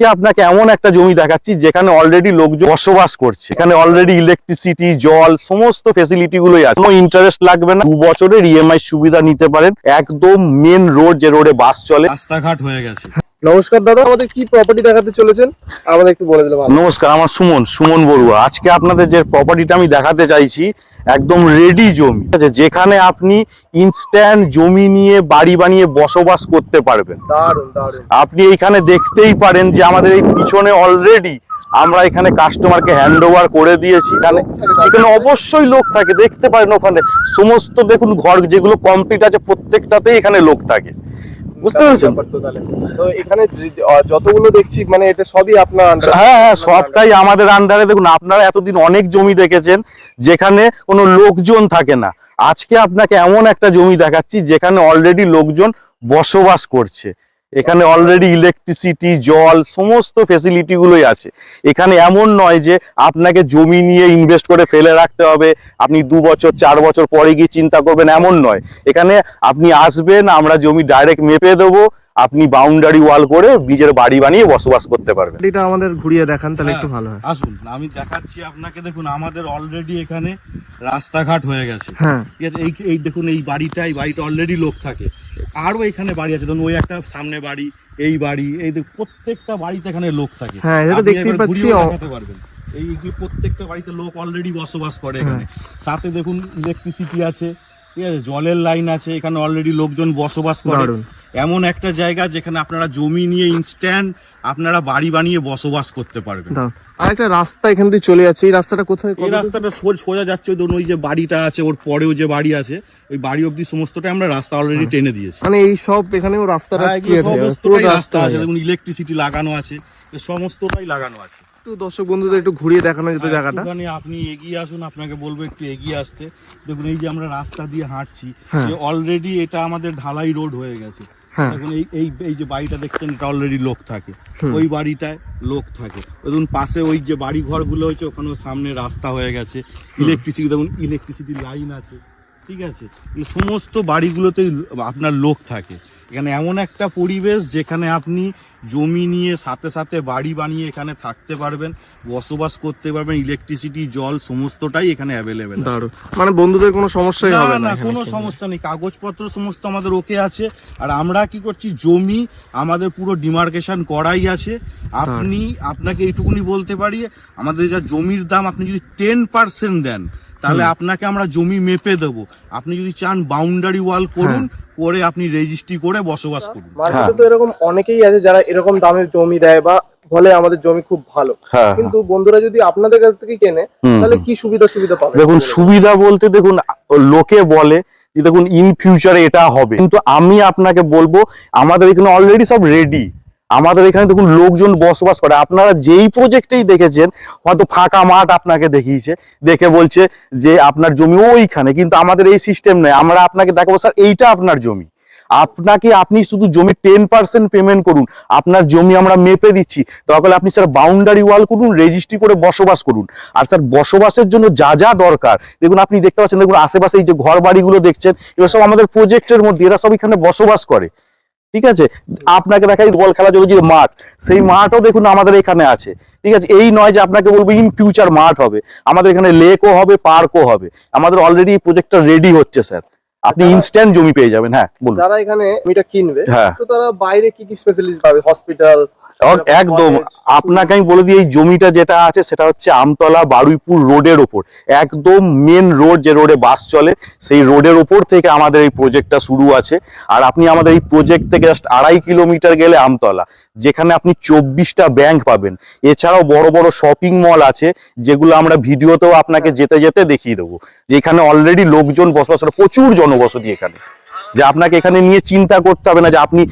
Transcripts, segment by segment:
আজকে আপনাকে এমন একটা জমি দেখাচ্ছি যেখানে অলরেডি লোকজন বসবাস করছে। এখানে অলরেডি ইলেকট্রিসিটি জল, সমস্ত ফেসিলিটি গুলোই আছে। কোনো ইন্টারেস্ট লাগবে না। দু বছরের ইএমআই সুবিধা নিতে পারেন। একদম মেন রোড যে রোডে বাস চলে। রাস্তাঘাট হয়ে গেছে। নমস্কার দাদা আমাদের কি প্রপার্টি দেখাতে চলেছেন? আমাদের একটু বলে দিলে ভালো। নমস্কার আমার সুমন সুমন বড়ুয়া। আজকে আপনাদের যে প্রপার্টিটা আমি দেখাতে চাইছি একদম রেডি জমি। আছে যেখানে আপনি ইনস্ট্যান্ট জমি নিয়ে বাড়ি বানিয়ে বসবাস করতে পারবেন। আপনি এইখানে দেখতেই পারেন যে আমাদের এই পিছনে অলরেডি আমরা এখানে কাস্টমারকে হ্যান্ড ওভার করে দিয়েছি। এখানে এখানে অবশ্যই লোক থাকে দেখতে পারেন ওখানে। সমস্ত দেখুন ঘর যেগুলো কমপ্লিট আছে প্রত্যেকটাতেই এখানে লোক থাকে। বুঝতে পেরেছেন? তো এখানে যতগুলো দেখছি মানে এটা সবই আপনার হ্যাঁ হ্যাঁ সবটাই আমাদের আন্ডারে দেখুন আপনারা এতদিন অনেক জমি দেখেছেন যেখানে কোনো লোকজন থাকে না। আজকে আপনাকে এমন একটা জমি দেখাচ্ছি যেখানে অলরেডি লোকজন বসবাস করছে। এখানে অলরেডি ইলেকট্রিসিটি জল, সমস্ত ফেসিলিটিগুলোই আছে। এখানে এমন নয় যে আপনাকে জমি নিয়ে ইনভেস্ট করে ফেলে রাখতে হবে, আপনি দু বছর, চার বছর পরে গিয়ে চিন্তা করবেন, এমন নয়। এখানে আপনি আসবেন, আমরা জমি ডাইরেক্ট মেপে দেবো আপনি বাউন্ডারি ওয়াল করে নিজের বাড়ি বানিয়ে বসবাস করতে পারবেন। এটা আমাদের ঘুরিয়ে দেখান তাহলে একটু হ্যাঁ, ভালো হয়। আসুন আমি দেখাচ্ছি আপনাকে দেখুন আমাদের অলরেডি এখানে রাস্তাঘাট হয়ে গেছে। হ্যাঁ। ঠিক আছে এই এই দেখুন এই বাড়িটা এই বাড়িটা অলরেডি লোক থাকে। আরও এখানে বাড়ি আছে ধরুন ওই একটা সামনে বাড়ি এই বাড়ি এই প্রত্যেকটা বাড়িতে এখানে লোক থাকে। হ্যাঁ, এটা দেখতেই পাচ্ছি, দেখাতে পারবেন। এই যে প্রত্যেকটা বাড়িতে লোক অলরেডি বসবাস করে এখানে। হ্যাঁ। সাথে দেখুন ইলেকট্রিসিটি আছে ঠিক আছে জলের লাইন আছে এখানে অলরেডি লোকজন বসবাস করে। এমন একটা জায়গা যেখানে আপনারা জমি নিয়ে ইনস্ট্যান্ট আপনারা বাড়ি বানিয়ে বসবাস করতে পারবেন। আর একটা রাস্তা এখান দিয়ে চলে যাচ্ছে এই রাস্তাটা কোথায়? এই রাস্তাটা সোজ- যাচ্ছে ধরুন ওই যে বাড়িটা আছে ওর পরেও যে বাড়ি আছে ওই বাড়ি অবধি সমস্তটা আমরা রাস্তা অলরেডি টেনে দিয়েছি। মানে এই সব এখানেও রাস্তাটা হ্যাঁ, সমস্তটাই রাস্তা রাস্তা আছে দেখুন ইলেকট্রিসিটি লাগানো আছে সমস্তটাই লাগানো আছে। একটু দর্শক বন্ধুদের একটু ঘুরিয়ে দেখানো যেত জায়গাটা। আপনি এগিয়ে আসুন আপনাকে বলব একটু এগিয়ে আসতে। দেখুন এই যে আমরা রাস্তা দিয়ে হাঁটছি হ্যাঁ। অলরেডি এটা আমাদের ঢালাই রোড হয়ে গেছে। হ্যাঁ। দেখুন এই এই এই যে বাড়িটা দেখছেন এটা অলরেডি লোক থাকে। ওই বাড়িটায় লোক থাকে। দেখুন পাশে ওই যে বাড়ি ঘরগুলো হয়েছে ওখানেও সামনে রাস্তা হয়ে গেছে। ইলেকট্রিসিটি দেখুন ইলেকট্রিসিটি লাইন আছে। ঠিক আছে? এই সমস্ত বাড়িগুলোতেই আপনার লোক থাকে। এখানে এমন একটা পরিবেশ যেখানে আপনি জমি নিয়ে সাথে সাথে বাড়ি বানিয়ে এখানে থাকতে পারবেন বসবাস করতে পারবেন ইলেকট্রিসিটি জল সমস্তটাই এখানে অ্যাভেলেবেল মানে বন্ধুদের কোনো সমস্যাই না হবে না কোনো সমস্যা নেই। কাগজপত্র সমস্ত আমাদের ওকে আছে। আর আমরা কি করছি জমি আমাদের পুরো ডিমার্কেশন করাই আছে। আপনি আপনাকে এইটুকুনি বলতে পারি আমাদের যা জমির দাম আপনি যদি টেন পার্সেন্ট দেন তাহলে আপনাকে আমরা জমি মেপে দেবো। আপনি যদি চান বাউন্ডারি ওয়াল করুন করে আপনি রেজিস্ট্রি করে বসবাস করুন। মার্কেটে তো এরকম অনেকেই আছে যারা এরকম দামের জমি দেয় বা বলে আমাদের জমি খুব ভালো। হ্যাঁ। কিন্তু বন্ধুরা যদি আপনাদের কাছ থেকে কেনে তাহলে কি সুবিধা সুবিধা পাবে? দেখুন সুবিধা বলতে দেখুন লোকে বলে যে দেখুন ইন ফিউচারে এটা হবে। কিন্তু আমি আপনাকে বলব আমাদের এখানে অলরেডি সব রেডি আমাদের এখানে দেখুন লোকজন বসবাস করে। আপনারা যেই প্রজেক্টেই দেখেছেন, হয়তো ফাঁকা মাঠ আপনাকে দেখিয়েছে, দেখে বলছে যে আপনার জমি ওইখানে, কিন্তু আমাদের এই সিস্টেম নেই। আমরা আপনাকে দেখাবো, স্যার, এইটা আপনার জমি। আপনাকে আপনি শুধু জমি টেন পার্সেন্ট পেমেন্ট করুন। আপনার জমি আমরা মেপে দিচ্ছি। তাহলে আপনি, স্যার বাউন্ডারি ওয়াল করুন রেজিস্ট্রি করে বসবাস করুন। আর, স্যার, বসবাসের জন্য যা যা দরকার, দেখুন আপনি দেখতে পাচ্ছেন, দেখুন আশেপাশে এই যে ঘর বাড়িগুলো দেখছেন, এগুলো সব আমাদের প্রজেক্টের মধ্যে, এরা সব এখানে বসবাস করে। ঠিক আছে? আপনাকে দেখাই বল খেলা জন্য যে মাঠ। সেই মাঠও দেখুন আমাদের এখানে আছে। ঠিক আছে? এই নয় যে আপনাকে বলব ইন ফিউচার মাঠ হবে। আমাদের এখানে লেকও হবে পার্কও হবে। আমাদের অলরেডি প্রজেক্টটা রেডি হচ্ছে স্যার আপনি ইনস্ট্যান্ট জমি পেয়ে যাবেন হ্যাঁ বলুন। যারা এখানে জমিটা কিনবে হ্যাঁ। তো তারা বাইরে কি কি স্পেশালিস্ট পাবে? হসপিটাল একদম। আপনাকে আমি বলে দিই, এই জমিটা যেটা আছে সেটা হচ্ছে আমতলা বারুইপুর রোডের ওপর। একদম মেন রোড যে রোডে বাস চলে, সেই রোডের ওপর থেকে আমাদের এই প্রজেক্টটা শুরু আছে। আর আপনি আমাদের এই প্রজেক্ট থেকে জাস্ট আড়াই কিলোমিটার গেলে আমতলা, যেখানে আপনি চব্বিশটা ব্যাংক পাবেন। এছাড়াও বড় বড় শপিং মল আছে, যেগুলো আমরা ভিডিওতেও আপনাকে যেতে যেতে দেখিয়ে দেবো। যেখানে অলরেডি লোকজন বসবাস প্রচুর জনবসতি এখানে। যে আপনাকে এখানে নিয়ে চিন্তা করতে হবে না যে আপনি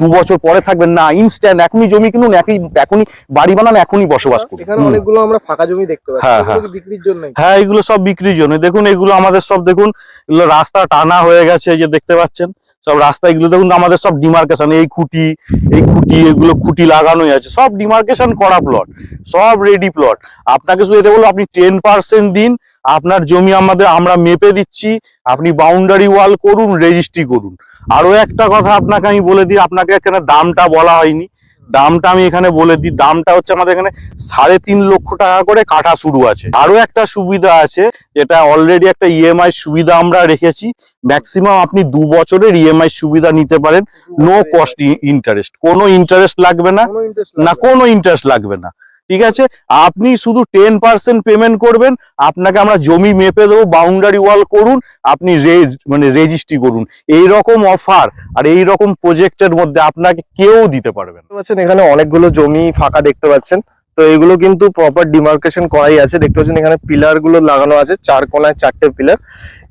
দু বছর পরে থাকবেন। না ইনস্ট্যান্ট এখনই জমি কিনুন একই এখনই বাড়ি বানান এখনই বসবাস করুন। এখানে অনেকগুলো আমরা ফাঁকা জমি দেখতে পাচ্ছি। হ্যাঁ, হ্যাঁ। বিক্রির জন্যই? হ্যাঁ এগুলো সব বিক্রির জন্য দেখুন এগুলো আমাদের সব দেখুন এগুলো রাস্তা টানা হয়ে গেছে যে দেখতে পাচ্ছেন। সব রাস্তা এগুলো দেখুন আমাদের সব ডিমার্কেশন এই খুঁটি এই খুঁটি এগুলো খুঁটি লাগানোই আছে। সব ডিমার্কেশন করা প্লট সব রেডি প্লট আপনাকে শুধু এটা বলব আপনি টেন পার্সেন্ট দিন আপনার জমি আমাদের আমরা মেপে দিচ্ছি আপনি বাউন্ডারি ওয়াল করুন রেজিস্ট্রি করুন। আরও একটা কথা আপনাকে আমি বলে দিই আপনাকে এখানে দামটা বলা হয়নি। দামটা আমি এখানে বলে দিই দামটা হচ্ছে আমাদের এখানে সাড়ে তিন লক্ষ টাকা করে কাটা শুরু আছে। আরও একটা সুবিধা আছে যেটা অলরেডি একটা ইএমআই সুবিধা আমরা রেখেছি। ম্যাক্সিমাম আপনি দু বছরের ইএমআই সুবিধা নিতে পারেন। নো কস্ট ইন্টারেস্ট কোনো ইন্টারেস্ট লাগবে না। না কোনো ইন্টারেস্ট লাগবে না। ঠিক আছে? আপনি শুধু টেন পার্সেন্ট পেমেন্ট করবেন, আপনাকে আমরা জমি মেপে দেবো বাউন্ডারি ওয়াল করুন, আপনি মানে রেজিস্ট্রি করুন। এই রকম অফার আর এই রকম প্রজেক্টের মধ্যে আপনাকে কেউ দিতে পারবেন পাচ্ছেন, এখানে অনেকগুলো জমি ফাঁকা দেখতে পাচ্ছেন। তো এগুলো কিন্তু প্রপার ডিমার্কেশন করাই আছে। দেখতে পাচ্ছেন, এখানে পিলারগুলো লাগানো আছে, চার কোনায় চারটে পিলার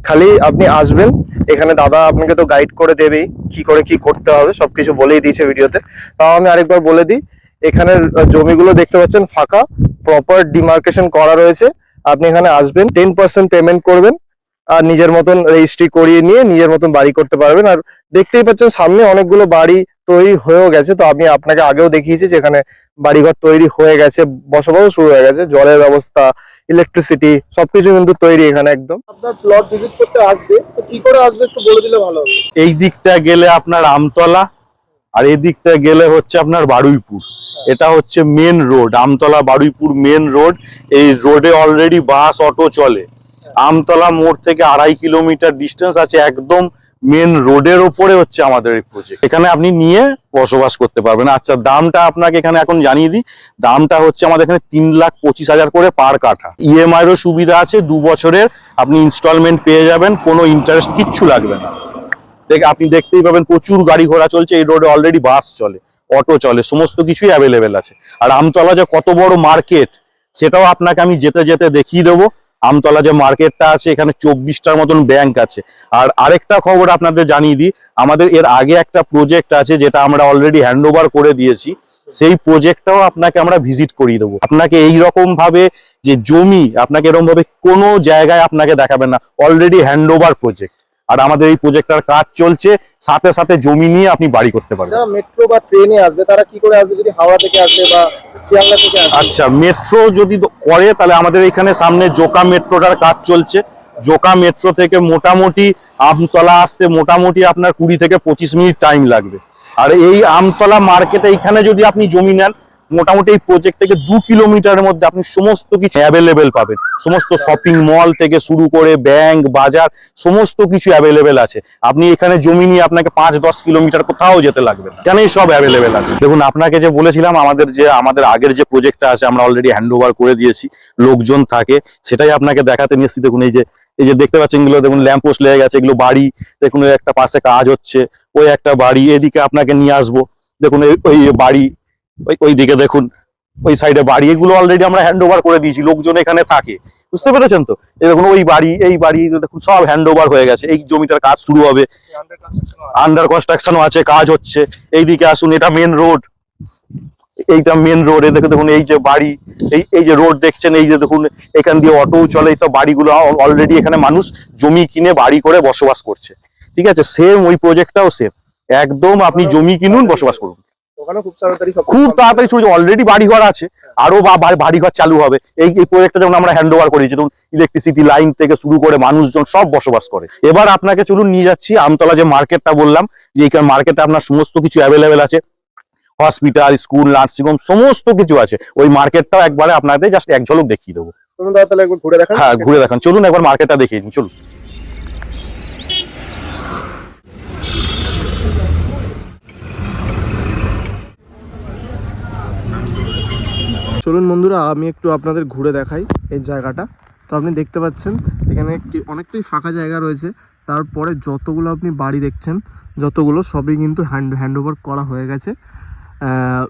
খালি আপনি আসবেন, এখানে দাদা আপনাকে তো গাইড করে দেবেই, কি করে কি করতে হবে, সবকিছু বলেই দিয়েছে ভিডিওতে তাও আমি আরেকবার বলে দিই এখানের জমিগুলো দেখতে পাচ্ছেন ফাঁকা প্রপার ডিমার্কেশন করা রয়েছে। আপনি এখানে আসবেন টেন পার্সেন্ট পেমেন্ট করবেন আর নিজের মতন রেজিস্ট্রি করিয়ে নিয়ে নিজের মতন বাড়ি করতে পারবেন। আর দেখতেই পাচ্ছেন সামনে অনেকগুলো বাড়ি তৈরি হয়েও গেছে তো আমি আপনাকে আগেও দেখিয়েছি যেখানে বাড়িঘর তৈরি হয়ে গেছে বসবাস শুরু হয়ে গেছে জলের ব্যবস্থা ইলেকট্রিসিটি সবকিছু কিন্তু তৈরি এখানে একদম। আপনার প্লট ভিজিট করতে আসবে তো কি করে আসবে একটু বলে দিলে ভালো হবে। এই দিকটা গেলে আপনার আমতলা আর এই দিকটা গেলে হচ্ছে আপনার বারুইপুর। এটা হচ্ছে main road Amtala Baruipur main road এই রোডে অলরেডি বাস অটো চলে। আমতলা মোড় থেকে আড়াই কিলোমিটার ডিস্টেন্স আছে একদম মেন রোডের ওপরে হচ্ছে আমাদের এই প্রজেক্ট এখানে আপনি নিয়ে বসবাস করতে পারবেন। আচ্ছা দামটা আপনাকে এখানে এখন জানিয়ে দিই। দামটা হচ্ছে আমাদের এখানে তিন লাখ পঁচিশ হাজার করে পার কাঠা। ইএমআই এরও সুবিধা আছে, দু বছরের আপনি ইনস্টলমেন্ট পেয়ে যাবেন, কোনো ইন্টারেস্ট কিচ্ছু লাগবে না। দেখ, আপনি দেখতেই পাবেন প্রচুর গাড়ি ঘোড়া চলছে, এই রোডে অলরেডি বাস চলে। অটো চলে, সমস্ত কিছুই অ্যাভেলেবেল আছে। আর আমতলা যে কত বড় মার্কেট সেটাও আপনাকে আমি যেতে যেতে দেখিয়ে দেবো। আমতলা যে মার্কেটটা আছে, এখানে চব্বিশটার মতন ব্যাংক আছে। আর আরেকটা খবর আপনাদের জানিয়ে দিই, আমাদের এর আগে একটা প্রজেক্ট আছে, যেটা আমরা অলরেডি হ্যান্ড করে দিয়েছি। সেই প্রজেক্টটাও আপনাকে আমরা ভিজিট করিয়ে দেবো। আপনাকে এই রকম ভাবে যে জমি, আপনাকে এরকম ভাবে কোনো জায়গায় আপনাকে দেখাবেন না। অলরেডি হ্যান্ড প্রজেক্ট আর আমাদের এই প্রজেক্টটার কাজ চলছে সাথে সাথে জমি নিয়ে আপনি বাড়ি করতে পারবেন। যারা মেট্রো বা ট্রেনে আসবে তারা কি করে আসবে? যদি হাওড়া থেকে আসে বা শিয়ালদা থেকে আসে? আচ্ছা মেট্রো যদি করে তাহলে আমাদের এখানে সামনে জোকা মেট্রোটার কাজ চলছে। জোকা মেট্রো থেকে মোটামুটি আমতলা আসতে মোটামুটি আপনার কুড়ি থেকে পঁচিশ মিনিট টাইম লাগবে। আর এই আমতলা মার্কেটে এইখানে যদি আপনি জমি নেন মোটামুটি এই প্রজেক্ট থেকে দু কিলোমিটারের মধ্যে আপনি সমস্ত কিছু অ্যাভেলেবেল পাবেন। সমস্ত শপিং মল থেকে শুরু করে ব্যাংক বাজার, সমস্ত কিছু অ্যাভেলেবেল আছে। আপনি এখানে জমি নিয়ে আপনাকে পাঁচ দশ কিলোমিটার কোথাও যেতে লাগবে না। এখানেই সব অ্যাভেলেবেল আছে। দেখুন, আপনাকে যে বলেছিলাম, আমাদের যে, আমাদের আগের যে প্রজেক্টটা আছে, আমরা অলরেডি হ্যান্ড করে দিয়েছি, লোকজন থাকে, সেটাই আপনাকে দেখাতে নিয়ে এসেছি। দেখুন, এই যে এই যে দেখতে পাচ্ছেন এগুলো, দেখুন ল্যাম্প পোস্ট লেগে গেছে, এগুলো বাড়ি, দেখুন, একটা পাশে কাজ হচ্ছে, ওই একটা বাড়ি, এদিকে আপনাকে নিয়ে আসব। দেখুন, এই- ওই বাড়ি ওই দিকে দেখুন, ওই সাইডে বাড়ি, এগুলো অলরেডি আমরা হ্যান্ড ওভার করে দিয়েছি, লোকজন এখানে থাকে। বুঝতে পেরেছেন তো? দেখুন, ওই বাড়ি, এই বাড়ি দেখুন, সব হ্যান্ড ওভার হয়ে গেছে। এই জমিটার কাজ শুরু হবে। আন্ডার কনস্ট্রাকশনও আছে, কাজ হচ্ছে। এইদিকে আসুন, এটা মেন রোড এইটা মেন রোড দেখে দেখুন এই যে বাড়ি, এই এই যে রোড দেখছেন, এই যে দেখুন, এখান দিয়ে অটো চলে এইসব বাড়িগুলো অলরেডি এখানে মানুষ জমি কিনে, বাড়ি করে বসবাস করছে। ঠিক আছে? সেম ওই প্রজেক্টটাও সেম একদম আপনি জমি কিনুন, বসবাস করুন। খুব তাড়াতাড়ি সব খুব তাড়াতাড়ি শুরু অলরেডি বাড়িঘর আছে আরও বা- বা- বাড়িঘর চালু হবে। এই এই প্রজেক্টটা যেমন আমরা হ্যান্ড ওভার করেছি যেমন ইলেকট্রিসিটি লাইন থেকে শুরু করে মানুষজন সব বসবাস করে। এবার আপনাকে চলুন নিয়ে যাচ্ছি আমতলা যে মার্কেটটা বললাম যে এইখানে মার্কেটে আপনার সমস্ত কিছু অ্যাভেলেবেল আছে। হসপিটাল স্কুল নার্সিং হোম সমস্ত কিছু আছে। ওই মার্কেটটাও একবারে আপনাদের জাস্ট এক ঝলক দেখিয়ে দেবো। তাহলে একবার ঘুরে দেখান। হ্যাঁ ঘুরে দেখান। চলুন একবার মার্কেটটা দেখিয়ে দিন চলুন। চলুন বন্ধুরা, আমি একটু আপনাদের ঘুরে দেখাই এই জায়গাটা। তো আপনি দেখতে পাচ্ছেন, এখানে অনেকটাই ফাঁকা জায়গা রয়েছে। তারপরে যতগুলো আপনি বাড়ি দেখছেন, যতগুলো সবই কিন্তু হ্যান্ড হ্যান্ড ওভার করা হয়ে গেছে।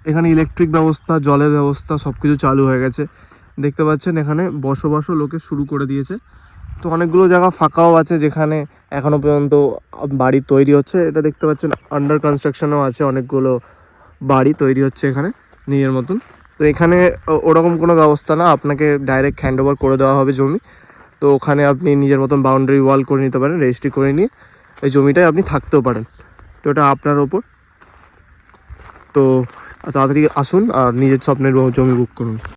এখানে ইলেকট্রিক ব্যবস্থা, জলের ব্যবস্থা সব কিছু চালু হয়ে গেছে। দেখতে পাচ্ছেন, এখানে বসবাসও লোকে শুরু করে দিয়েছে। তো অনেকগুলো জায়গা ফাঁকাও আছে, যেখানে এখনও পর্যন্ত বাড়ি তৈরি হচ্ছে। এটা দেখতে পাচ্ছেন আন্ডার কনস্ট্রাকশনও আছে অনেকগুলো বাড়ি তৈরি হচ্ছে এখানে, নিজের মতন। তো এখানে ওরকম কোনো ব্যবস্থা না। আপনাকে ডাইরেক্ট হ্যান্ড ওভার করে দেওয়া হবে জমি। তো ওখানে আপনি নিজের মতন বাউন্ডারি ওয়াল করে নিতে পারেন রেজিস্ট্রি করে নিয়ে এই জমিটায় আপনি থাকতেও পারেন। তো এটা আপনার ওপর। তো তাড়াতাড়ি আসুন আর নিজের স্বপ্নের জমি বুক করুন।